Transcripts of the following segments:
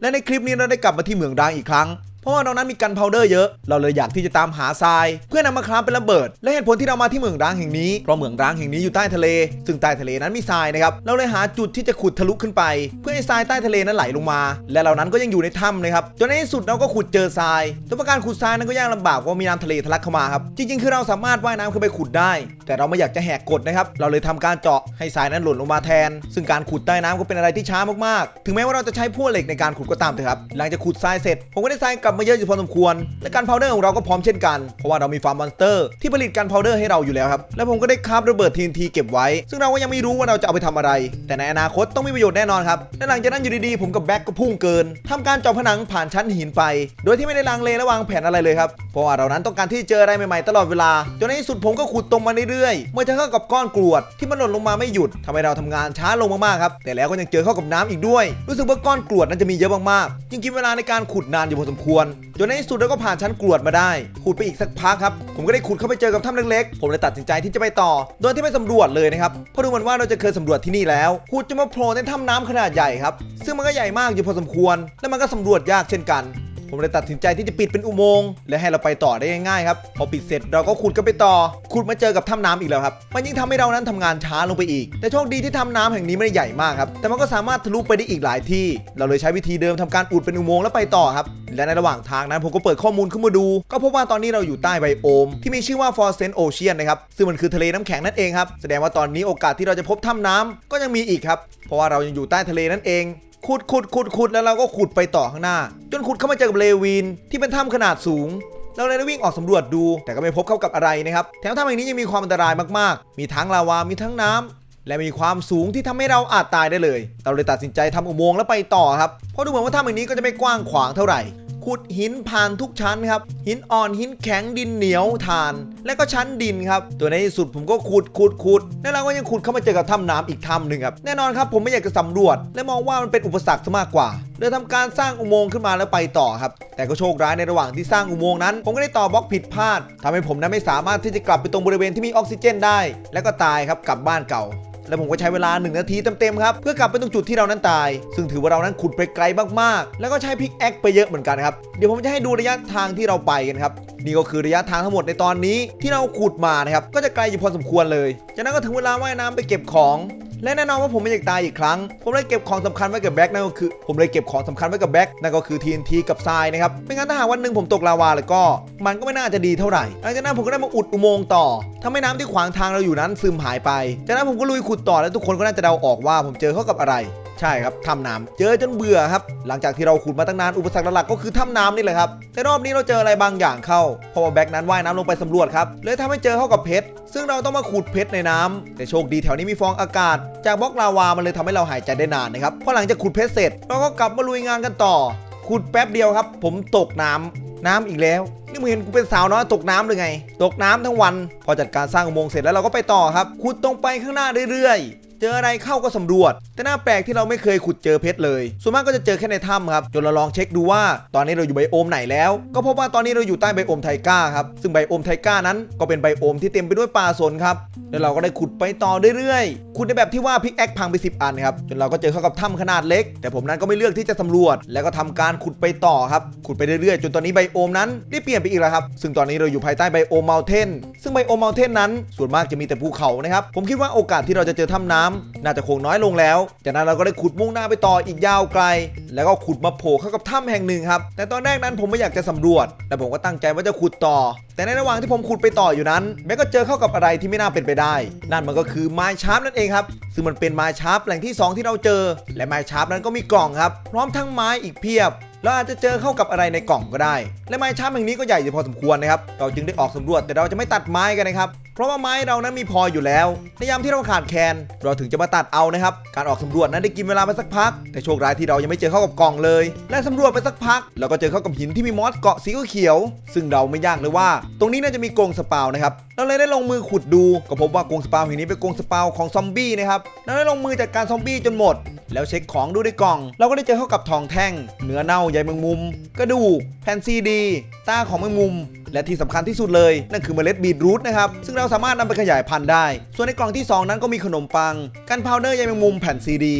และในคลิปนี้เราได้กลับมาที่เมืองร้างอีกครั้ง ราะว่าตรงนั้นมีกันพาวเดอร์เยอะ เราเลยอยากที่จะตามหาทราย เพื่อนำมาคราฟเป็นระเบิด และเหตุผลที่เรามาที่เหมืองร้างแห่งนี้ เพราะเหมืองร้างแห่งนี้อยู่ใต้ทะเล ซึ่งใต้ทะเลนั้นมีทรายนะครับ เราเลยหาจุดที่จะขุดทะลุขึ้นไป เพื่อให้ทรายใต้ทะเลนั้นไหลลงมา และเหล่านั้นก็ยังอยู่ในถ้ำนะครับ จนในที่สุดเราก็ขุดเจอทราย แต่ว่าการขุดทรายนั้นก็ยากลำบากเพราะมีน้ำทะเลทะลักเข้ามาครับ จริงๆ คือเราสามารถว่ายน้ำขึ้นไปขุดได้ แต่เราไม่อยากจะแหกกฎนะครับ เราเลยทำการเจาะให้ทรายนั้นหล่นลงมาแทน ซึ่งการขุดใต้น้ำก็เป็นอะไรที่ช้ามากๆ ถึงแม้ว่าเราจะใช้พวเหล็กในการขุดก็ตามเถอะครับ หลังจากขุดทรายเสร็จผมก็ได้ทรายกลับมาเยอะอยู่พอสมควร และการพาวเดอร์ของเราก็พร้อมเช่นกัน เพราะว่าเรามีฟาร์มมอนสเตอร์ที่ผลิตการพาวเดอร์ให้เราอยู่แล้วครับ และผมก็ได้คราฟระเบิด TNT เก็บไว้ ซึ่งเราก็ยังไม่รู้ว่าเราจะเอาไปทำอะไร แต่ในอนาคตต้องมีประโยชน์แน่นอนครับ และหลังจากนั้นอยู่ดีๆผมกับแบ็กก็พุ่งเกินทำการเจาะผนังผ่านชั้นหินไป โดยที่ไม่ได้ลังเลและวางแผนอะไรเลยครับ เพราะว่าเรานั้นต้องการที่จะเจออะไรใหม่ๆตลอดเวลา จนในที่สุดผมก็ขุดตรงมาเรื่อยๆ เมื่อเจอเข้ากับก้อนกรวดที่มันหล่นลงมาไม่หยุดทำให้เราทำงานช้าลงมากๆครับ แต่แล้วก็ยังเจอเข้ากับน้ำอีกด้วย รู้สึกว่าก้อนกรวดนั้นจะมีเยอะมากๆ จึงกินเวลาในการขุดนานอยู่พอสมควรจนในที่สุดเราก็ผ่านชั้นกรวดมาได้ ขุดไปอีกสักพักครับ ผมก็ได้ขุดเข้าไปเจอกับถ้ำเล็กๆ ผมเลยตัดสินใจที่จะไปต่อ โดยที่ไม่สำรวจเลยนะครับ เพราะดูเหมือนว่าเราจะเคยสำรวจที่นี่แล้วขุดจะมาโผล่ในถ้ำน้ำขนาดใหญ่ครับ ซึ่งมันก็ใหญ่มากอยู่พอสมควร และมันก็สำรวจยากเช่นกัน ผมเลยตัดสินใจที่จะปิดเป็นอุโมงค์และให้เราไปต่อได้ง่ายๆครับพอปิดเสร็จเราก็ขุดกันไปต่อขุดมาเจอกับถ้ำน้ำอีกแล้วครับมันยิ่งทำให้เรานั้นทำงานช้าลงไปอีก แต่โชคดีที่ถ้ำน้ำแห่งนี้ไม่ได้ใหญ่มากครับแต่มันก็สามารถทะลุไปได้อีกหลายที่ เราเลยใช้วิธีเดิมทำการอุดเป็นอุโมงค์แล้วไปต่อครับและในระหว่างทางนั้นผมก็เปิดข้อมูลขึ้นมาดู ก็พบว่าตอนนี้เราอยู่ใต้ไบโอม ที่มีชื่อว่า f o r e n Ocean นะครับ ซึ่งมันคือทะเลน้ำแข็งนั่นเองครับ แสดงว่าตอนนี้โอกาสที่เราจะพบถ้ำน้ำก็ยังมีอีกครับ เพราะว่าเรายังอยู่ใต้ทะเลนั่นเอง ขุดขุดขุดขุดแล้วเราก็ขุดไปต่อข้างหน้า จนขุดเข้ามาเจอกับเลวินที่เป็นถ้ำขนาดสูงเราเลยได้วิ่งออกสำรวจดู แต่ก็ไม่พบเข้ากับอะไรนะครับแถมถ้ำแห่งนี้ยังมีความอันตรายมากๆ มีทั้งลาวา มีทั้งน้ำและมีความสูงที่ทำให้เราอาจตายได้เลย เราเลยตัดสินใจทำอุโมงค์แล้วไปต่อครับเพราะดูเหมือนว่าถ้ำแห่งนี้ก็จะไม่กว้างขวางเท่าไหร่ ขุดหินผ่านทุกชั้นครับ หินอ่อนหินแข็งดินเหนียวถ่าน และก็ชั้นดินครับ ตัวในที่สุดผมก็ขุดขุดขุดแล้วเราก็ยังขุดเข้ามาเจอกับถ้ำน้ำอีกถ้ำหนึ่งครับแน่นอนครับผมไม่อยากจะสำรวจ และมองว่ามันเป็นอุปสรรคซะมากกว่าเลยทำการสร้างอุโมงค์ขึ้นมาแล้วไปต่อครับ แต่ก็โชคร้ายในระหว่างที่สร้างอุโมงค์นั้น ผมก็ได้ต่อบล็อกผิดพลาดทำให้ผมนั้นไม่สามารถที่จะกลับไปตรงบริเวณที่มีออกซิเจนได้ แล้วก็ตายครับกลับบ้านเก่า และผมก็ใช้เวลา 1 นาทีเต็มๆครับ เพื่อกลับไปตรงจุดที่เรานั้นตาย ซึ่งถือว่าเรานั้นขุดไปไกลมากๆ แล้วก็ใช้พิกแอคไปเยอะเหมือนกันครับ เดี๋ยวผมจะให้ดูระยะทางที่เราไปกันครับ นี่ก็คือระยะทางทั้งหมดในตอนนี้ที่เราขุดมานะครับ ก็จะไกลอยู่พอสมควรเลย จากนั้นก็ถึงเวลาว่ายน้ำไปเก็บของ และแน่นอนว่าผมไม่อยากตายอีกครั้ง ผมเลยเก็บของสำคัญไว้กับแบ็กนั่นก็คือ ผมเลยเก็บของสำคัญไว้กับแบ็กนั่นก็คือ TNT กับทรายนะครับ ไม่งั้นถ้าหากวันหนึ่งผมตกลาวาแล้วก็ มันก็ไม่น่าจะดีเท่าไหร่หลังจากนั้นผมก็ได้มาอุดอุโมงค์ต่อทำให้น้ำที่ขวางทางเราอยู่นั้นซึมหายไป จากนั้นผมก็ลุยขุดต่อแล้วทุกคนก็น่าจะเดาออกว่าผมเจอเข้ากับอะไร ใช่ครับถ้ำน้ำเจอจนเบื่อครับ หลังจากที่เราขุดมาตั้งนานอุปสรรคหลักก็คือถ้ำน้ำนี่แหละครับ แต่รอบนี้เราเจออะไรบางอย่างเข้า เพราะว่าแบ็กนั้นว่ายน้ำลงไปสำรวจครับ เลยทำให้เจอเข้ากับเพชร ซึ่งเราต้องมาขุดเพชรในน้ำแต่โชคดีแถวนี้มีฟองอากาศ จากบล็อกลาวา มันเลยทำให้เราหายใจได้นานนะครับ พอหลังจากขุดเพชรเสร็จ เราก็กลับมาลุยงานกันต่อ ขุดแป๊บเดียวครับ ผมตกน้ำน้ำอีกแล้ว นี่มึงเห็นกูเป็นสาวน้อยตกน้ำหรือไง ตกน้ำทั้งวัน พอจัดการสร้างอุโมงค์เสร็จแล้วเราก็ไปต่อครับ ขุดตรงไปข้างหน้าเรื่อย เจออะไรเข้าก็สำรวจ แต่น่าแปลกที่เราไม่เคยขุดเจอเพชรเลย ส่วนมากก็จะเจอแค่ในถ้ำครับ จนเราลองเช็คดูว่าตอนนี้เราอยู่ไบโอมไหนแล้ว ก็พบว่าตอนนี้เราอยู่ใต้ไบโอมไทก้าครับ ซึ่งไบโอมไทก้านั้นก็เป็นไบโอมที่เต็มไปด้วยป่าสนครับ แล้วเราก็ได้ขุดไปต่อเรื่อยๆ ขุดในแบบที่ว่าพิกแอคพังไป 10 อันครับ จนเราก็เจอเข้ากับถ้ำขนาดเล็ก แต่ผมนั้นก็ไม่เลือกที่จะสำรวจ แล้วก็ทำการขุดไปต่อครับ ขุดไปเรื่อยๆ จนตอนนี้ไบโอมนั้นได้เปลี่ยนไปอีกแล้วครับ ซึ่งตอนนี้เราอยู่ภายใต้ไบโอมเมลเทนซึ่งไบโอมเมลเทนนั้นส่วนมากจะมีแต่ภูเขานะครับ ผมคิดว่าโอกาสที่เราจะเจอถ้ำน้น่าจะคงน้อยลงแล้ว จากนั้นเราก็ได้ขุดมุ่งหน้าไปต่ออีกยาวไกล แล้วก็ขุดมาโผล่เข้ากับถ้ำแห่งหนึ่งครับ แต่ตอนแรกนั้นผมไม่อยากจะสำรวจ แต่ผมก็ตั้งใจว่าจะขุดต่อ แต่ในระหว่างที่ผมขุดไปต่ออยู่นั้น แม้ก็เจอเข้ากับอะไรที่ไม่น่าเป็นไปได้ นั่นมันก็คือไม้ชาร์ปนั่นเองครับ ซึ่งมันเป็นไม้ชาร์ปแหล่งที่ 2 ที่เราเจอ และไม้ชาร์ปนั้นก็มีกล่องครับ พร้อมทั้งไม้อีกเพียบเราอาจจะเจอเข้ากับอะไรในกล่องก็ได้ และไม้ชาร์ปแห่งนี้ก็ใหญ่อยู่พอสมควรนะครับ เราจึงได้ออกสำรวจแต่เราจะไม่ตัดไม้กันนะครับ เพราะว่าไม้เรานั้นมีพออยู่แล้วในยามที่เราขาดแคลนเราถึงจะมาตัดเอานะครับ การออกสำรวจนั้นได้กินเวลาไปสักพัก แต่โชคร้ายที่เรายังไม่เจอเข้ากับกล่องเลย และสำรวจไปสักพักเราก็เจอเข้ากับหินที่มีมอสเกาะสีเขียว ซึ่งเราไม่ยากเลยว่า ตรงนี้น่าจะมีกรงสปาวนะครับเราเลยได้ลงมือขุดดูก็พบว่ากรงสปาวห่งนี้เป็นกรงสปาวของซอมบี้นะครับเราได้ลงมือจัดการซอมบี้จนหมด แล้วเช็คของดูในกล่อง เราก็ได้เจอเข้ากับทองแท่ง เนื้อเน่าใยแมงมุม กระดูกแผ่นซีดีตาของแมงมุม และที่สำคัญที่สุดเลยนั่นคือเมล็ดบีทรูทนะครับซึ่งเราสามารถนำไปขยายพันธุ์ได้ ส่วนในกล่องที่ 2 นั้นก็มีขนมปัง กันพาวเดอร์ใยแมงมุมแผ่นซีดี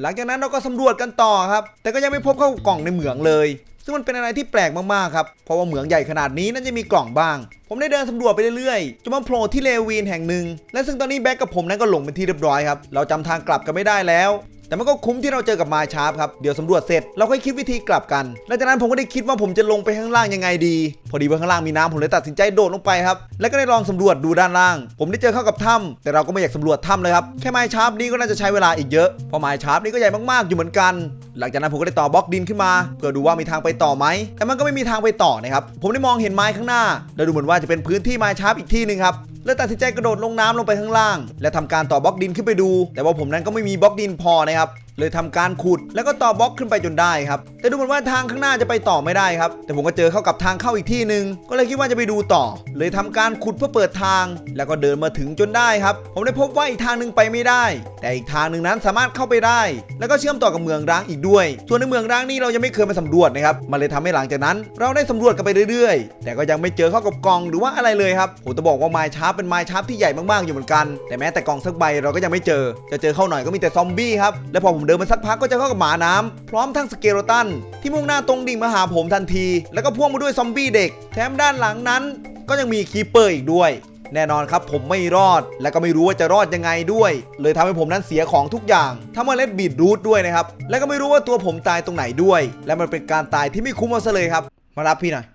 หลังจากนั้นเราก็สำรวจกันต่อครับ แต่ก็ยังไม่พบเข้ากล่องในเหมืองเลย ซึ่งมันเป็นอะไรที่แปลกมากๆครับ เพราะว่าเหมืองใหญ่ขนาดนี้น่าจะมีกล่องบ้าง ผมได้เดินสำรวจไปเรื่อยๆ จนมาโผล่ที่เลวีนแห่งหนึ่ง และซึ่งตอนนี้แบ็กกับผมนั้นก็หลงเป็นที่เรียบร้อยครับ เราจำทางกลับกันไม่ได้แล้ว แต่มันก็คุ้มที่เราเจอกับมาชาร์ปครับ เดี๋ยวสำรวจเสร็จเราค่อยคิดวิธีกลับกันหลังจากนั้นผมก็ได้คิดว่าผมจะลงไปข้างล่างยังไงดี พอดีว่าข้างล่างมีน้ำผมเลยตัดสินใจโดดลงไปครับ แล้วก็ได้ลองสำรวจดูด้านล่าง ผมได้เจอเข้ากับถ้ำแต่เราก็ไม่อยากสำรวจถ้ำเลยครับ แค่ไม้ชาร์ปนี้ก็น่าจะใช้เวลาอีกเยอะ เพราะไม้ชาร์ปนี้ก็ใหญ่มากๆอยู่เหมือนกัน หลังจากนั้นผมก็ได้ต่อบล็อกดินขึ้นมาเพื่อดูว่ามีทางไปต่อไหม แต่มันก็ไม่มีทางไปต่อนะครับ ผมได้มองเห็นไม้ข้างหน้า แล้วดูเหมือนว่าจะเป็นพื้นที่ไม้ชาร์ปอีกที่หนึ่งครับ และตัดสินใจกระโดดลงน้ำลงไปข้างล่าง และทำการต่อบล็อกดินขึ้นไปดู แต่ว่าผมนั้นก็ไม่มีบล็อกดินพอนะครับเลยทำการขุดแล้วก็ต่อบล็อกขึ้นไปจนได้ครับ แต่ดูเหมือนว่าทางข้างหน้าจะไปต่อไม่ได้ครับ แต่ผมก็เจอเข้ากับทางเข้าอีกที่หนึ่งก็เลยคิดว่าจะไปดูต่อ เลยทำการขุดเพื่อเปิดทาง แล้วก็เดินมาถึงจนได้ครับ ผมได้พบว่าอีกทางหนึ่งไปไม่ได้ แต่อีกทางหนึ่งนั้นสามารถเข้าไปได้ แล้วก็เชื่อมต่อกับเมืองร้างอีกด้วย ส่วนในเมืองร้างนี่เรายังไม่เคยมาสำรวจนะครับมันเลยทำให้หลังจากนั้น เราได้สำรวจกันไปเรื่อยๆ แต่ก็ยังไม่เจอเข้ากับกองหรือว่าอะไรเลยครับผมจะบอกว่าไม้ชาร์ปเป็นไม้ชาร์ปที่ใหญ่มากๆอยู่เหมือนกัน แต่แม้แต่กองสักใบเราก็ยังไม่เจอ จะเจอเข้าหน่อยก็มีแต่ซอมบี้ครับและพอผมเดินมาสักพักก็จะเข้ากับหมาน้ำพร้อมทั้งสเกโรตัน ที่มุ่งหน้าตรงดิ่งมาหาผมทันที แล้วก็พ่วงมาด้วยซอมบี้เด็ก แถมด้านหลังนั้น ก็ยังมีคีเปอร์อีกด้วย แน่นอนครับผมไม่รอด และก็ไม่รู้ว่าจะรอดยังไงด้วย เลยทำให้ผมนั้นเสียของทุกอย่างทั้งเมล็ดบีทรูทด้วยนะครับ และก็ไม่รู้ว่าตัวผมตายตรงไหนด้วย และมันเป็นการตายที่ไม่คุ้มเอาซะเลยครับ มารับพี่หน่อย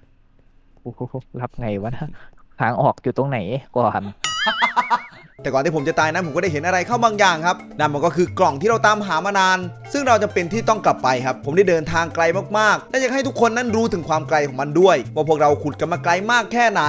รับไงวะนะทางออกอยู่ตรงไหนก่อน แต่ก่อนที่ผมจะตายนั้นผมก็ได้เห็นอะไรเข้าบางอย่างครับนั่นมันก็คือกล่องที่เราตามหามานาน ซึ่งเราจะเป็นที่ต้องกลับไปครับ ผมได้เดินทางไกลมากๆ และอยากให้ทุกคนนั้นรู้ถึงความไกลของมันด้วย ว่าพวกเราขุดกันมาไกลมากแค่ไหน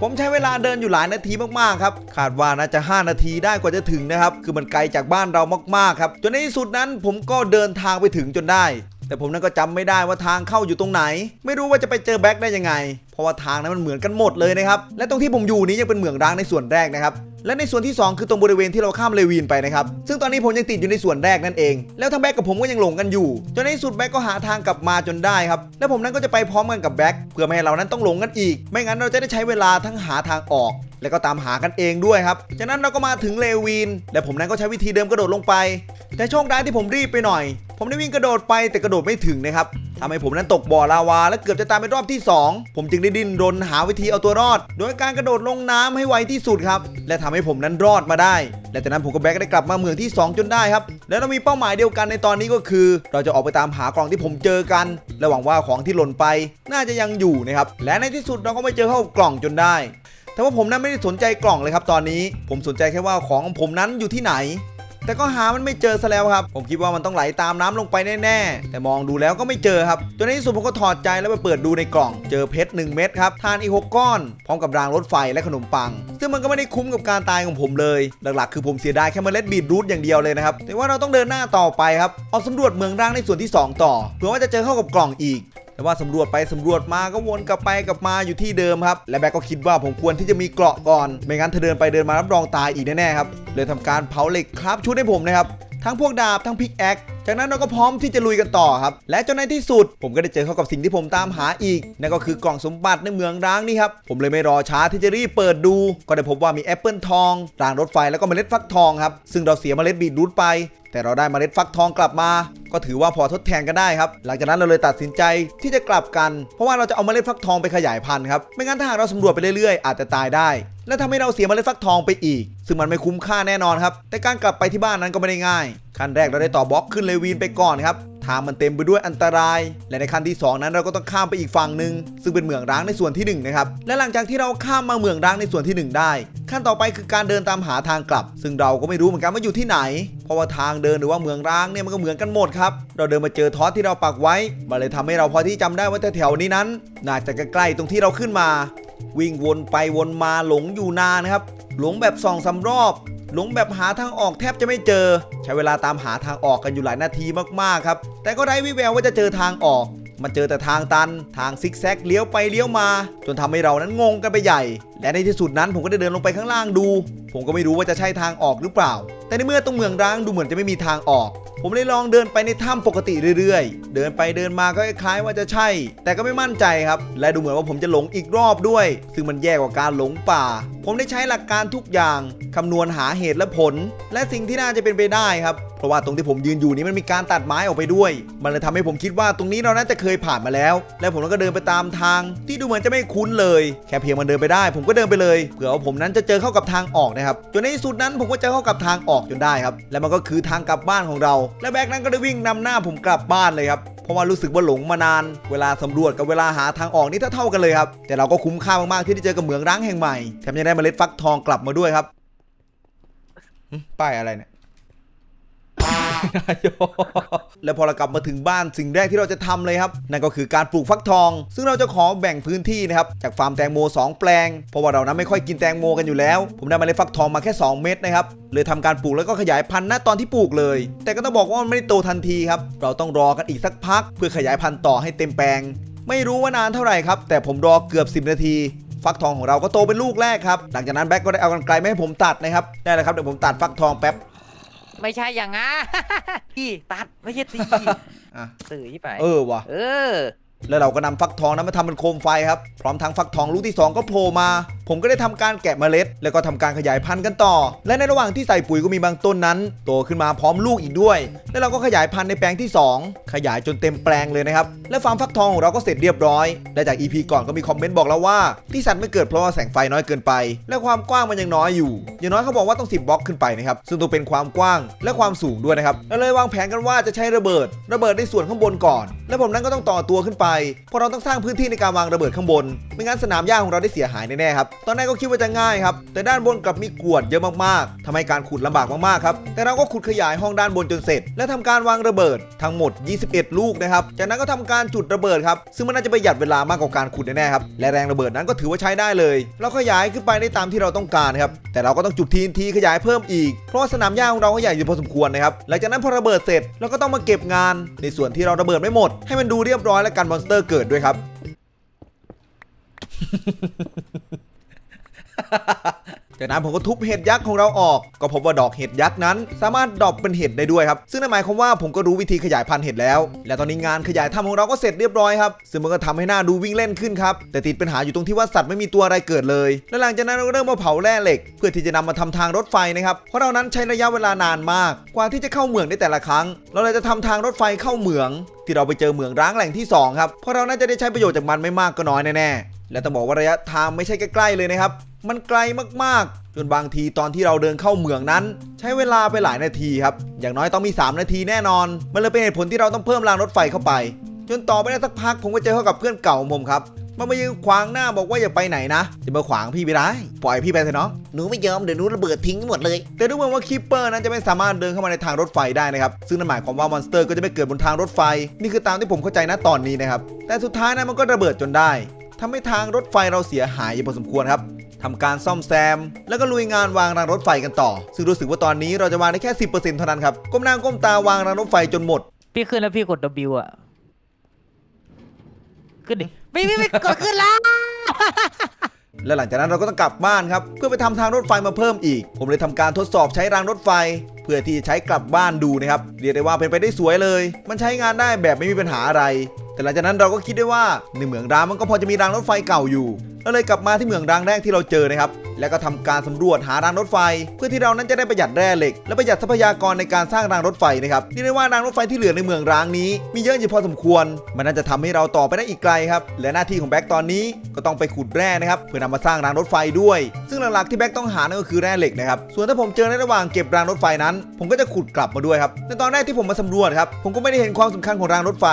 ผมใช้เวลาเดินอยู่หลายนาทีมากๆครับคาดว่าน่าจะ 5 นาทีได้กว่าจะถึงนะครับคือมันไกลจากบ้านเรามากๆครับจนในที่สุดนั้นผมก็เดินทางไปถึงจนได้ แต่ผมนั้นก็จำไม่ได้ว่าทางเข้าอยู่ตรงไหน ไม่รู้ว่าจะไปเจอแบ็คได้ยังไง เพราะว่าทางนั้นมันเหมือนกันหมดเลยนะครับและตรงที่ผมอยู่นี้ยังเป็นเหมืองร้างในส่วนแรกนะครับ และในส่วนที่ 2 คือตรงบริเวณที่เราข้ามเลวีนไปนะครับ ซึ่งตอนนี้ผมยังติดอยู่ในส่วนแรกนั่นเอง แล้วทั้งแบ็คกับผมก็ยังหลงกันอยู่ จนในสุดแบ็คก็หาทางกลับมาจนได้ครับ และผมนั้นก็จะไปพร้อมกันกับแบ็คเพื่อไม่ให้เรานั้นต้องหลงกันอีก ไม่งั้นเราจะได้ใช้เวลาทั้งหาทางออกแล้วก็ตามหากันเองด้วยครับ จากนั้นเราก็มาถึงเลวีนและผมนั้นก็ใช้วิธีเดิมกระโดดลงไป แต่โชคร้ายที่ผมรีบไปหน่อย ผมได้วิ่งกระโดดไปแต่กระโดดไม่ถึงนะครับทำให้ผมนั้นตกบ่อลาวา และเกือบจะตายเป็นรอบที่ 2 ผมจึงได้ดิ้นรนหาวิธีเอาตัวรอด โดยการกระโดดลงน้ำให้ไวที่สุดครับ และทำให้ผมนั้นรอดมาได้ และจากนั้นผมกับแบ็คได้กลับมาเมืองที่ 2 จนได้ครับ และเรามีเป้าหมายเดียวกันในตอนนี้ก็คือ เราจะออกไปตามหากล่องที่ผมเจอกัน และหวังว่าของที่หล่นไป น่าจะยังอยู่นะครับ และในที่สุดเราก็ไม่เจอเข้ากล่องจนได้ แต่ว่าผมนั้นไม่ได้สนใจกล่องเลยครับตอนนี้ ผมสนใจแค่ว่าของผมนั้นอยู่ที่ไหน แต่ก็หามันไม่เจอซะแล้วครับ ผมคิดว่ามันต้องไหลตามน้ำลงไปแน่ๆ แต่มองดูแล้วก็ไม่เจอครับ จนในที่สุดผมก็ถอดใจแล้วไปเปิดดูในกล่อง เจอเพชร1เม็ดครับ ทานอีก6ก้อน พร้อมกับรางรถไฟและขนมปัง ซึ่งมันก็ไม่ได้คุ้มกับการตายของผมเลย หลักๆ คือผมเสียดายแค่เมล็ดบีทรูทอย่างเดียวเลยนะครับ แต่ว่าเราต้องเดินหน้าต่อไปครับ ออกสำรวจเมืองร้างในส่วนที่ 2 ต่อ เผื่อว่าจะเจอเข้ากับกล่องอีก แต่ว่าสำรวจไปสำรวจมาก็วนกลับไปกลับมาอยู่ที่เดิมครับ และแบ็กก็คิดว่าผมควรที่จะมีเกราะก่อน ไม่งั้นเธอเดินไปเดินมารับรองตายอีกแน่ๆครับ เลยทำการเผาเหล็กครับชุดให้ผมนะครับ ทั้งพวกดาบทั้งพิกแอคจากนั้นเราก็พร้อมที่จะลุยกันต่อครับ และจนในที่สุด ผมก็ได้เจอเข้ากับสิ่งที่ผมตามหาอีก นั่นก็คือกล่องสมบัติในเมืองร้างนี่ครับ ผมเลยไม่รอช้าที่จะรีบเปิดดู ก็ได้พบว่ามีแอปเปิลทอง รางรถไฟแล้วก็เมล็ดฟักทองครับ ซึ่งเราเสียเมล็ดบีทรูทไป แต่เราได้เมล็ดฟักทองกลับมา ก็ถือว่าพอทดแทนกันได้ครับ หลังจากนั้นเราเลยตัดสินใจที่จะกลับกัน เพราะว่าเราจะเอาเมล็ดฟักทองไปขยายพันธุ์ครับ ไม่งั้นถ้าหากเราสำรวจไปเรื่อยๆ อาจจะตายได้ และทำให้เราเสียเมล็ดฟักทองไปอีก ซึ่งมันไม่คุ้มค่าแน่นอนครับ แต่การกลับไปที่บ้านนั้นก็ไม่ได้ง่าย ขั้นแรกเราได้ต่อบล็อกขึ้นเลวีนไปก่อนครับทางมันเต็มไปด้วยอันตราย และในขั้นที่ 2 นั้นเราก็ต้องข้ามไปอีกฝั่งหนึ่งซึ่งเป็นเหมืองร้างในส่วนที่1นะครับและหลังจากที่เราข้ามมาเหมืองร้างในส่วนที่ 1 ได้ ขั้นต่อไปคือการเดินตามหาทางกลับ ซึ่งเราก็ไม่รู้เหมือนกันว่าอยู่ที่ไหน เพราะว่าทางเดินหรือว่าเหมืองร้างเนี่ยมันก็เหมือนกันหมดครับเราเดินมาเจอทอสที่เราปักไว้มันเลยทำให้เราพอที่จำได้ว่าแถวๆนี้นั้นน่าจะใกล้ๆตรงที่เราขึ้นมา วิ่งวนไปวนมาหลงอยู่นานนะครับ หลงแบบสองสามรอบ หลงแบบหาทางออกแทบจะไม่เจอ ใช้เวลาตามหาทางออกกันอยู่หลายนาทีมากๆครับ แต่ก็ไร้วิแววว่าจะเจอทางออกมันเจอแต่ทางตัน ทางซิกแซกเลี้ยวไปเลี้ยวมา จนทำให้เรานั้นงงกันไปใหญ่ และในที่สุดนั้นผมก็ได้เดินลงไปข้างล่างดู ผมก็ไม่รู้ว่าจะใช่ทางออกหรือเปล่า แต่ในเมื่อตรงเมืองร้างดูเหมือนจะไม่มีทางออก ผมเลยลองเดินไปในถ้ำปกติเรื่อยๆ เดินไปเดินมาก็คล้ายๆว่าจะใช่ แต่ก็ไม่มั่นใจครับ และดูเหมือนว่าผมจะหลงอีกรอบด้วย ซึ่งมันแย่กว่าการหลงป่า ผมได้ใช้หลักการทุกอย่างคำนวณหาเหตุและผล และสิ่งที่น่าจะเป็นไปได้ครับ เพราะว่าตรงที่ผมยืนอยู่นี้มันมีการตัดไม้ออกไปด้วย มันเลยทำให้ผมคิดว่าตรงนี้เราน่าจะเคยผ่านมาแล้ว และผมก็เดินไปตามทาง ที่ดูเหมือนจะไม่คุ้นเลย แค่เพียงมันเดินไปได้ ผมก็เดินไปเลยเผื่อว่าผมนั้นจะเจอเข้ากับทางออกนะครับจนในที่สุดนั้นผมก็เจอเข้ากับทางออกจนได้ครับและมันก็คือทางกลับบ้านของเรา และแบกนั้นก็ได้วิ่งนำหน้าผมกลับบ้านเลยครับเพราะว่ารู้สึกว่าหลงมานาน เวลาสำรวจกับเวลาหาทางออกนี่เท่าๆกันเลยครับ แต่เราก็คุ้มค่ามากๆที่ได้เจอกับเหมืองร้างแห่งใหม่ แถมยังได้เมล็ดฟักทองกลับมาด้วยครับป้ายอะไรเนี่ย แล้วพอเรากลับมาถึงบ้านสิ่งแรกที่เราจะทำเลยครับ นั่นก็คือการปลูกฟักทอง ซึ่งเราจะขอแบ่งพื้นที่นะครับจากฟาร์มแตงโม 2 แปลง เพราะว่าเรานั้นไม่ค่อยกินแตงโมกันอยู่แล้ว ผมได้มาเล็ดฟักทองมาแค่ 2 เม็ดนะครับเลยทำการปลูกแล้วก็ขยายพันธุ์ณตอนที่ปลูกเลย แต่ก็ต้องบอกว่ามันไม่ได้โตทันทีครับเราต้องรอกันอีกสักพัก เพื่อขยายพันธุ์ต่อให้เต็มแปลง ไม่รู้ว่านานเท่าไหร่ครับแต่ผมรอเกือบ 10 นาทีฟักทองของเราก็โตเป็นลูกแรกครับ หลังจากนั้นแบ็กก็ได้เอากรรไกรมาให้ผมตัดนะครับ ได้เลยครับเดี๋ยวผมตัดฟักทองแป๊บ ไม่ใช่อย่างงั้นพี่ตัดไม่ใช่ตีอะ สื่อยี่ไปเออว่ะ เออ แล้วเราก็นำฟักทองนั้นมาทำเป็นโคมไฟครับ พร้อมทั้งฟักทองลูกที่ 2 ก็โผล่มา ผมก็ได้ทำการแกะเมล็ด แล้วก็ทำการขยายพันธุ์กันต่อ และในระหว่างที่ใส่ปุ๋ยก็มีบางต้นนั้น โตขึ้นมาพร้อมลูกอีกด้วย แล้วเราก็ขยายพันธุ์ในแปลงที่ 2 ขยายจนเต็มแปลงเลยนะครับ และฟาร์มฟักทองของเราก็เสร็จเรียบร้อยและจาก EP ก่อนก็มีคอมเมนต์บอกแล้วว่า ที่สัตว์ไม่เกิดเพราะว่าแสงไฟน้อยเกินไป และความกว้างมันยังน้อยอยู่ อย่างน้อยเขาบอกว่าต้อง 10บล็อกขึ้นไปนะครับ ซึ่งต้องเป็นความกว้างและความสูงด้วยนะครับแล้วเลยวางแผนกันว่าจะใช้ระเบิด ระเบิดในส่วนข้างบนก่อน แล้วผมนั้นก็ต้องต่อตัวขึ้นไปเพราะเราต้องสร้างพื้นที่ในการวางระเบิดข้างบน ไม่งั้นสนามหญ้าของเราได้เสียหายแน่ๆครับ ตอนแรกก็คิดว่าจะง่ายครับ แต่ด้านบนกลับมีกวดเยอะมากๆทำให้การขุดลำบากมากๆครับ แต่เราก็ขุดขยายห้องด้านบนจนเสร็จ และทำการวางระเบิดทั้งหมด 21 ลูกนะครับ จากนั้นก็ทำการจุดระเบิดครับ ซึ่งมันน่าจะประหยัดเวลามากกว่าการขุดแน่ๆครับ และแรงระเบิดนั้นก็ถือว่าใช้ได้เลย เราขยายขึ้นไปได้ตามที่เราต้องการครับ แต่เราก็ต้องจุดทีนทีขยายเพิ่มอีก เพราะสนามหญ้าของเราก็ใหญ่อยู่พอสมควรนะครับ หลังจากนั้นพอระเบิดเสร็จเราก็ต้องมาเก็บงาน ในส่วนที่เราระเบิดไม่หมด ให้มันดูเรียบร้อยและกันมอนสเตอร์เกิดด้วยครับ จากนั้นผมก็ทุบเห็ดยักษ์ของเราออก ก็พบว่าดอกเห็ดยักษ์นั้น สามารถดรอปเป็นเห็ดได้ด้วยครับ ซึ่งนั่นหมายความว่าผมก็รู้วิธีขยายพันธุ์เห็ดแล้ว และตอนนี้งานขยายถ้ำของเราก็เสร็จเรียบร้อยครับ ซึ่งมันก็ทำให้หน้าดูวิ่งเล่นขึ้นครับ แต่ติดปัญหาอยู่ตรงที่ว่าสัตว์ไม่มีตัวอะไรเกิดเลย และหลังจากนั้นเราก็เริ่มมาเผาแร่เหล็ก เพื่อที่จะนำมาทำทางรถไฟนะครับ เพราะเรานั้นใช้ระยะเวลานานมาก กว่าที่จะเข้าเมืองได้แต่ละครั้ง เราเลยจะทำทางรถไฟเข้าเมือง ที่เราไปเจอเมืองร้างแหล่งที่สองครับ เพราะเราน่าจะได้ใช้ประโยชน์จากมันไม่มากก็น้อยแน่ๆ และต้องบอกว่าระยะทางไม่ใช่ใกล้ๆเลยนะครับ มันไกลมากๆ จนบางทีตอนที่เราเดินเข้าเมืองนั้น ใช้เวลาไปหลายนาทีครับ อย่างน้อยต้องมี 3 นาทีแน่นอน มันเลยเป็นเหตุผลที่เราต้องเพิ่มรางรถไฟเข้าไป จนต่อไปได้สักพักผมก็เจอเข้ากับเพื่อนเก่าของผมครับมันมายืนขวางหน้าบอกว่าอย่าไปไหนนะ จะมาขวางพี่ไม่ได้ ปล่อยพี่ไปเถอะน้องหนูไม่ยอมเดี๋ยวหนูระเบิดทิ้งหมดเลย แต่ดูเหมือนว่าคิปเปอร์นั้นจะไม่สามารถเดินเข้ามาในทางรถไฟได้นะครับ ซึ่งนั่นหมายความว่ามอนสเตอร์ก็จะไม่เกิดบนทางรถไฟ นี่คือตามที่ผมเข้าใจนะตอนนี้นะครับ แต่สุดท้ายนะมันก็ระเบิดจนได้ ทำให้ทางรถไฟเราเสียหายอยู่พอสมควรครับทำการซ่อมแซม แล้วก็ลุยงานวางรางรถไฟกันต่อ ซึ่งรู้สึกว่าตอนนี้เราจะวางได้แค่10%เท่านั้นครับก้มหน้าก้มตาวางรางรถไฟจนหมด พี่ขึ้นแล้วพี่กด W อะ ขึ้นดิไม่ไม่ไม่กดขึ้นแล้ว และหลังจากนั้นเราก็ต้องกลับบ้านครับ เพื่อไปทำทางรถไฟมาเพิ่มอีก ผมเลยทำการทดสอบใช้รางรถไฟ เพื่อที่จะใช้กลับบ้านดูนะครับ เรียกได้ว่าเป็นไปได้สวยเลย มันใช้งานได้แบบไม่มีปัญหาอะไร แต่หลังจากนั้นเราก็คิดได้ว่าในเหมืองร้างมันก็พอจะมีรางรถไฟเก่าอยู่เราเลยกลับมาที่เมืองร้างแรกที่เราเจอนะครับ แล้วก็ทำการสำรวจหารางรถไฟ เพื่อที่เรานั้นจะได้ประหยัดแร่เหล็ก และประหยัดทรัพยากรในการสร้างรางรถไฟนะครับเรียกได้ว่ารางรถไฟที่เหลือในเมืองร้างนี้ มีเยอะอยู่พอสมควร มันน่าจะทำให้เราต่อไปได้อีกไกลครับ และหน้าที่ของแบ็กตอนนี้ก็ต้องไปขุดแร่นะครับเพื่อนำมาสร้างรางรถไฟด้วย ซึ่งหลักๆที่แบ็กต้องหานั่นก็คือแร่เหล็กนะครับ ส่วนถ้าผมเจอในระหว่างเก็บรางรถไฟนั้น ผมก็จะขุดกลับมาด้วยครับในตอนแรกที่ผมมาสำรวจครับผมก็ไม่ได้เห็นความสำคัญของรางรถไฟ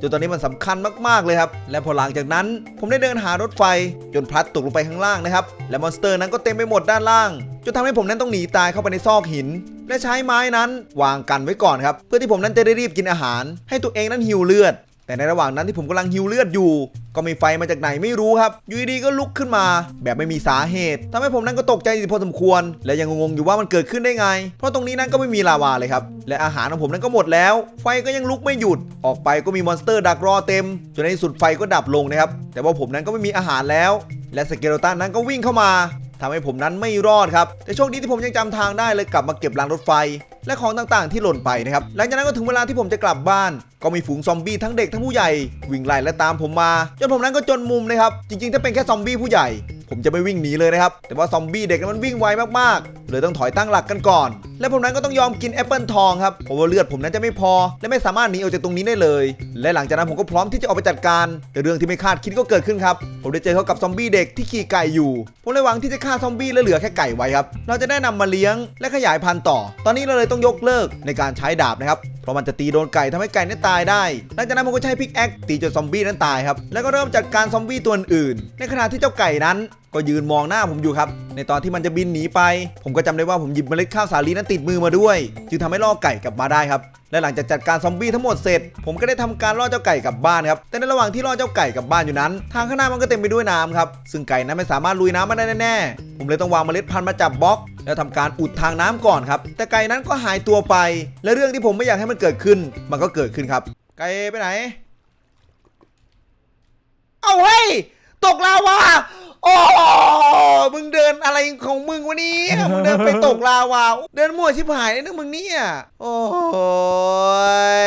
จนตอนนี้มันสำคัญมากๆเลยครับและพอหลังจากนั้น ผมได้เดินหารถไฟจนพลัดตกลงไปข้างล่างนะครับ และมอนสเตอร์นั้นก็เต็มไปหมดด้านล่าง จนทำให้ผมนั้นต้องหนีตายเข้าไปในซอกหิน และใช้ไม้นั้น วางกันไว้ก่อนครับ เพื่อที่ผมนั้นจะได้รีบกินอาหาร ให้ตัวเองนั้นหิวเลือด แต่ในระหว่างนั้นที่ผมกำลังหิวเลือดอยู่ ก็มีไฟมาจากไหนไม่รู้ครับ อยู่ดีๆก็ลุกขึ้นมา แบบไม่มีสาเหตุทำให้ผมนั้นก็ตกใจพอสมควร และยังงงอยู่ว่ามันเกิดขึ้นได้ไง เพราะตรงนี้นั้นก็ไม่มีลาวาเลยครับ และอาหารของผมนั้นก็หมดแล้ว ไฟก็ยังลุกไม่หยุด ออกไปก็มีมอนสเตอร์ดักรอเต็ม จนในที่สุดไฟก็ดับลงนะครับ แต่ว่าผมนั้นก็ไม่มีอาหารแล้ว และสเกลตันนั้นก็วิ่งเข้ามาทำให้ผมนั้นไม่รอดครับ แต่โชคดีที่ผมยังจำทางได้เลยกลับมาเก็บรางรถไฟ และของต่างๆ ที่หล่นไปนะครับ หลังจากนั้นก็ถึงเวลาที่ผมจะกลับบ้าน ก็มีฝูงซอมบี้ทั้งเด็กทั้งผู้ใหญ่ วิ่งไล่และตามผมมา จนผมนั้นก็จนมุมนะครับ จริงๆ ถ้าเป็นแค่ซอมบี้ผู้ใหญ่ ผมจะไม่วิ่งหนีเลยนะครับ แต่ว่าซอมบี้เด็กนั้นมันวิ่งไวมากๆเลยต้องถอยตั้งหลักกันก่อน และผมนั้นก็ต้องยอมกินแอปเปิลทองครับ เพราะว่าเลือดผมนั้นจะไม่พอ และไม่สามารถหนีออกจากตรงนี้ได้เลย และหลังจากนั้นผมก็พร้อมที่จะออกไปจัดการ แต่เรื่องที่ไม่คาดคิดก็เกิดขึ้นครับ ผมได้เจอเขากับซอมบี้เด็กที่ขี่ไก่อยู่ ผมเลยหวังที่จะฆ่าซอมบี้และเหลือแค่ไก่ไว้ครับ เราจะได้นำมาเลี้ยงและขยายพันธุ์ต่อ ตอนนี้เราเลยต้องยกเลิกในการใช้ดาบนะครับ เพราะมันจะตีโดนไก่ทำให้ไก่นั้นตายได้ หลังจากนั้นผมก็ใช้พิกแอคตีจนซอมบี้นั้นตายครับ แล้วก็เริ่มจัดการซอมบี้ตัวอื่น ในขณะที่เจ้าไก่นั้น ก็ยืนมองหน้าผมอยู่ครับ ในตอนที่มันจะบินหนีไป ผมก็จำได้ว่าผมหยิบเมล็ดข้าวสาลีนั้นติดมือมาด้วย จึงทำให้ล่อไก่กลับมาได้ครับและหลังจากจัดการซอมบี้ทั้งหมดเสร็จ ผมก็ได้ทำการล่อเจ้าไก่กลับบ้านครับ แต่ในระหว่างที่ล่อเจ้าไก่กลับบ้านอยู่นั้น ทางข้างหน้ามันก็เต็มไปด้วยน้ำครับ ซึ่งไก่นั้นไม่สามารถลุยน้ำมาได้แน่ๆ ผมเลยต้องวางเมล็ดพันธุ์มาจับบล็อก แล้วทำการอุดทางน้ำก่อนครับ แต่ไก่นั้นก็หายตัวไป และเรื่องที่ผมไม่อยากให้มันเกิดขึ้น มันก็เกิดขึ้นครับ ไก่ไปไหน เอาเฮ้ย ตกลาวาโอ้มึงเดินอะไรของมึงวะเนี่ยมึงเดินไปตกลาวา เดินมั่วชิบหายเลยนะมึงเนี่ย โอ้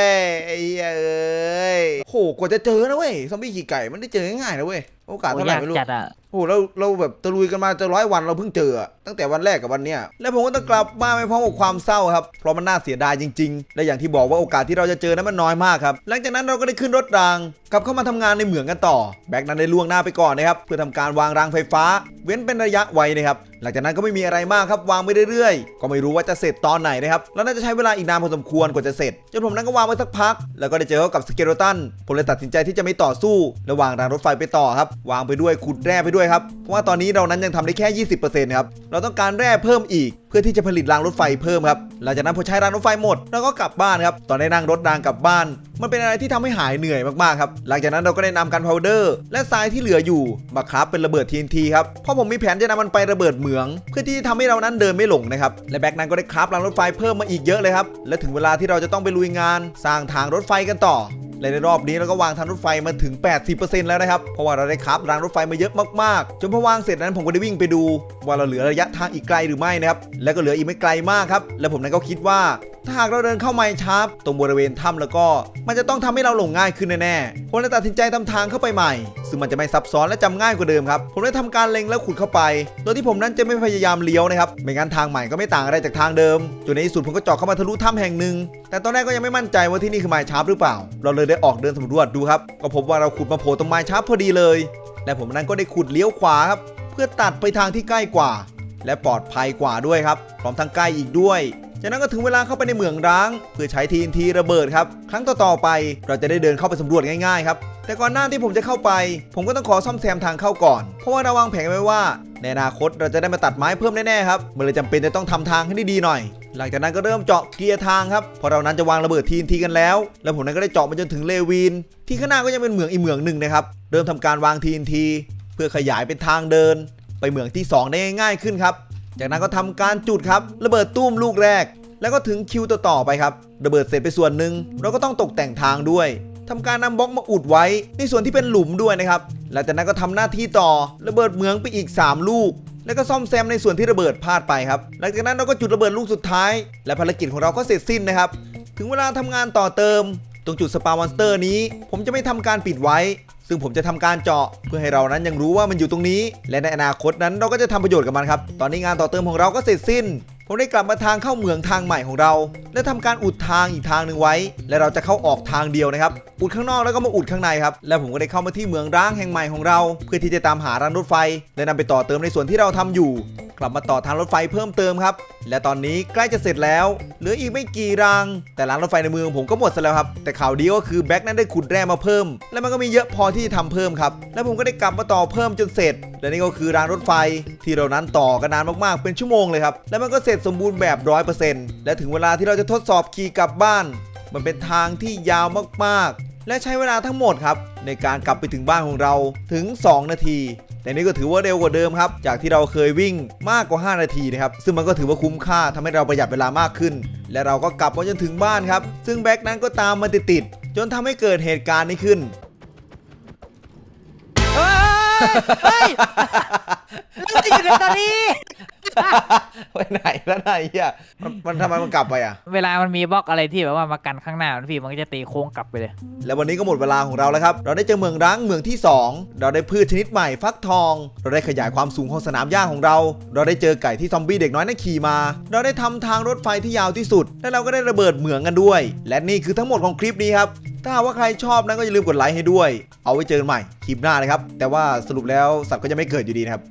ยไอ้เอ้ยโหกว่าจะเจอนะเว้ย ซอมบี้ขี่ไก่มันได้เจอง่ายๆนะเว้ยโอกาสโอ้เท่าไหร่ยากไม่รู้ จัดอะ โอ้โหเราเราแบบตะลุยกันมาจะร้อยวันเราเพิ่งเจออะตั้งแต่วันแรกกับวันเนี้ยแล้วผมก็ต้องกลับบ้านไปพร้อมกับความเศร้าครับเพราะมันน่าเสียดายจริง ๆ และอย่างที่บอกว่าโอกาสที่เราจะเจอนั้นมันน้อยมากครับหลังจากนั้นเราก็ได้ขึ้นรถรางกลับเข้ามาทำงานในเหมืองกันต่อ แบ็กนั้นได้ล่วงหน้าไปก่อนนะครับเพื่อทำการวางรางไฟฟ้า เว้นเป็นระยะไว้นะครับ หลังจากนั้นก็ไม่มีอะไรมากครับวางไปเรื่อยๆ ก็ไม่รู้ว่าจะเสร็จตอนไหนนะครับแล้วน่าจะใช้เวลาอีกนานพอสมควรกว่าจะเสร็จจนผมนั้นก็วางไว้สักพัก แล้วก็ได้เจอเขากับสเกโรตันผมเลยตัดสินใจที่จะไม่ต่อสู้และวางรางรถไฟไปต่อครับวางไปด้วยขุดแร่ไปด้วยครับเพราะว่าตอนนี้เรานั้นยังทำได้แค่ 20%ครับเราต้องการแร่เพิ่มอีก พื่อที่จะผลิตรางรถไฟเพิ่มครับหลังจากนั้นพอใช้รางรถไฟหมดเราก็กลับบ้านครับตอนได้นั่งรถรางกลับบ้าน มันเป็นอะไรที่ทำให้หายเหนื่อยมากๆครับหลังจากนั้นเราก็ได้นำกันพาวเดอร์ และทรายที่เหลืออยู่มาคราฟเป็นระเบิด TNT ครับเพราะผมมีแผนจะนำมันไประเบิดเหมือง เพื่อที่จะทำให้เรานั้นเดินไม่หลงนะครับและแบ็กนั้นก็ได้คราฟรางรถไฟเพิ่มมาอีกเยอะเลยครับและถึงเวลาที่เราจะต้องไปลุยงาน สร้างทางรถไฟกันต่อ และในรอบนี้เราก็วางทางรถไฟมาถึง 80%แล้วนะครับ เพราะว่าเราได้คับรางรถไฟมาเยอะมากๆ จนพอวางเสร็จนั้นผมก็ได้วิ่งไปดู ว่าเราเหลือระยะทางอีกไกลหรือไม่นะครับ และก็เหลืออีกไม่ไกลมากครับ และผมนั้นก็คิดว่าถ้าหากเราเดินเข้าไมน์ชาร์ปตรงบริเวณถ้ำแล้วก็ มันจะต้องทำให้เราหลงง่ายขึ้นแน่ๆผมเลยตัดสินใจทำทางเข้าไปใหม่ ซึ่งมันจะไม่ซับซ้อนและจำง่ายกว่าเดิมครับ ผมได้ทำการเล็งแล้วขุดเข้าไป โดยที่ผมนั้นจะไม่พยายามเลี้ยวนะครับ ไม่งั้นทางใหม่ก็ไม่ต่างอะไรจากทางเดิมจนในที่สุดผมก็เจาะเข้ามาทะลุถ้ำแห่งหนึ่ง แต่ตอนแรกก็ยังไม่มั่นใจว่าที่นี่คือไมน์ชาร์ปหรือเปล่า เราเลยได้ออกเดินสำรวจดูครับ ก็พบว่าเราขุดมาโผล่ตรงไมน์ชาร์ปพอดีเลย และผมนั้นก็ได้ขุดเลี้ยวขวาครับ เพื่อตัดไปทางที่ใกล้กว่า และปลอดภัยกว่าด้วยครับ พร้อมทั้งใกล้อีกด้วย จากนั้นก็ถึงเวลาเข้าไปในเหมืองร้าง เพื่อใช้ทีนทีระเบิดครับ ครั้งต่อๆไป เราจะได้เดินเข้าไปสำรวจง่ายๆครับ แต่ก่อนหน้าที่ผมจะเข้าไป ผมก็ต้องขอซ่อมแซมทางเข้าก่อน เพราะว่าเราวางแผนไว้ว่า ในอนาคตเราจะได้มาตัดไม้เพิ่มแน่ๆครับมันเลยจำเป็นจะต้องทำทางให้ได้ดีหน่อย หลังจากนั้นก็เริ่มเจาะเกียร์ทางครับพราะเรานั้นจะวางระเบิดทีนทีกันแล้ว แล้วผมนั้นก็ได้เจาะมาจนถึงเลวีน ที่ข้างหน้าก็ยังเป็นเหมืองอีเหมืองหนึ่งนะครับเริ่มทำการวางทีนทีเพื่อขยายเป็นทางเดิน ไปเหมืองที่สองได้ง่ายๆขึ้นครับ จากนั้นก็ทำการจุดครับ ระเบิดตุ้มลูกแรก แล้วก็ถึงคิวต่อๆไปครับ ระเบิดเสร็จไปส่วนหนึ่งเราก็ต้องตกแต่งทางด้วยทำการนำบล็อกมาอุดไว้ ในส่วนที่เป็นหลุมด้วยนะครับหลังจากนั้นก็ทำหน้าที่ต่อระเบิดเหมืองไปอีก 3 ลูก แล้วก็ซ่อมแซมในส่วนที่ระเบิดพลาดไปครับ หลังจากนั้นเราก็จุดระเบิดลูกสุดท้าย และภารกิจของเราก็เสร็จสิ้นนะครับ ถึงเวลาทำงานต่อเติม ตรงจุดสปามอนสเตอร์นี้ ผมจะไม่ทำการปิดไว้ ซึ่งผมจะทำการเจาะเพื่อให้เรานั้นยังรู้ว่ามันอยู่ตรงนี้ และในอนาคตนั้นเราก็จะทำประโยชน์กับมันครับ ตอนนี้งานต่อเติมของเราก็เสร็จสิ้น ผมได้กลับมาทางเข้าเหมืองทางใหม่ของเรา และทำการอุดทางอีกทางหนึ่งไว้ และเราจะเข้าออกทางเดียวนะครับ อุดข้างนอกแล้วก็มาอุดข้างในครับ และผมก็ได้เข้ามาที่เหมืองร้างแห่งใหม่ของเรา เพื่อที่จะตามหารางรถไฟ และนำไปต่อเติมในส่วนที่เราทำอยู่ กลับมาต่อทางรถไฟเพิ่มเติมครับ และตอนนี้ใกล้จะเสร็จแล้วเหลืออีกไม่กี่ราง แต่รางรถไฟในเมืองผมก็หมดซะแล้วครับ แต่ข่าวดีก็คือแบ็คนั้นได้ขุดแร่มาเพิ่ม และมันก็มีเยอะพอที่จะทำเพิ่มครับ และผมก็ได้กลับมาต่อเพิ่มจนเสร็จ และนี่ก็คือรางรถไฟที่เรานั้นต่อกันนานมากๆเป็นชั่วโมงเลยครับ และมันก็เสร็จสมบูรณ์แบบร้อยเปอร์เซนต์และถึงเวลาที่เราจะทดสอบขี่กลับบ้าน มันเป็นทางที่ยาวมากๆ และใช้เวลาทั้งหมดครับ ในการกลับไปถึงบ้านของเราถึง 2 นาที แต่นี่ก็ถือว่าเร็วกว่าเดิมครับ จากที่เราเคยวิ่งมากกว่า 5 นาทีนะครับ ซึ่งมันก็ถือว่าคุ้มค่าทำให้เราประหยัดเวลามากขึ้น และเราก็กลับมาจนถึงบ้านครับ ซึ่งแบ็คนั้นก็ตามมาติดๆจนทำให้เกิดเหตุการณ์นี้ขึ้นเฮ้ยเฮ้ยเราจะอยู่ในตอนนี้ ไปไหนแล้วไหนอะมันมันทำไมมันกลับไปอะ เวลามันมีบล็อกอะไรที่แบบว่ามากันข้างหน้ามันพี่มันก็จะตีโค้งกลับไปเลย แล้ววันนี้ก็หมดเวลาของเราแล้วครับ เราได้เจอเมืองร้างเมืองที่ 2 เราได้พืชชนิดใหม่ฟักทอง เราได้ขยายความสูงของสนามหญ้าของเรา เราได้เจอไก่ที่ซอมบี้เด็กน้อยนั่นขี่มา เราได้ทำทางรถไฟที่ยาวที่สุด และเราก็ได้ระเบิดเหมืองกันด้วย และนี่คือทั้งหมดของคลิปนี้ครับ ถ้าหากว่าใครชอบนั้นก็อย่าลืมกดไลค์ให้ด้วย เอาไว้เจอกันใหม่คลิปหน้านะครับ แต่ว่าสรุปแล้วสัตว์ก็จะไม่เกิดอยู่ดีนะครับ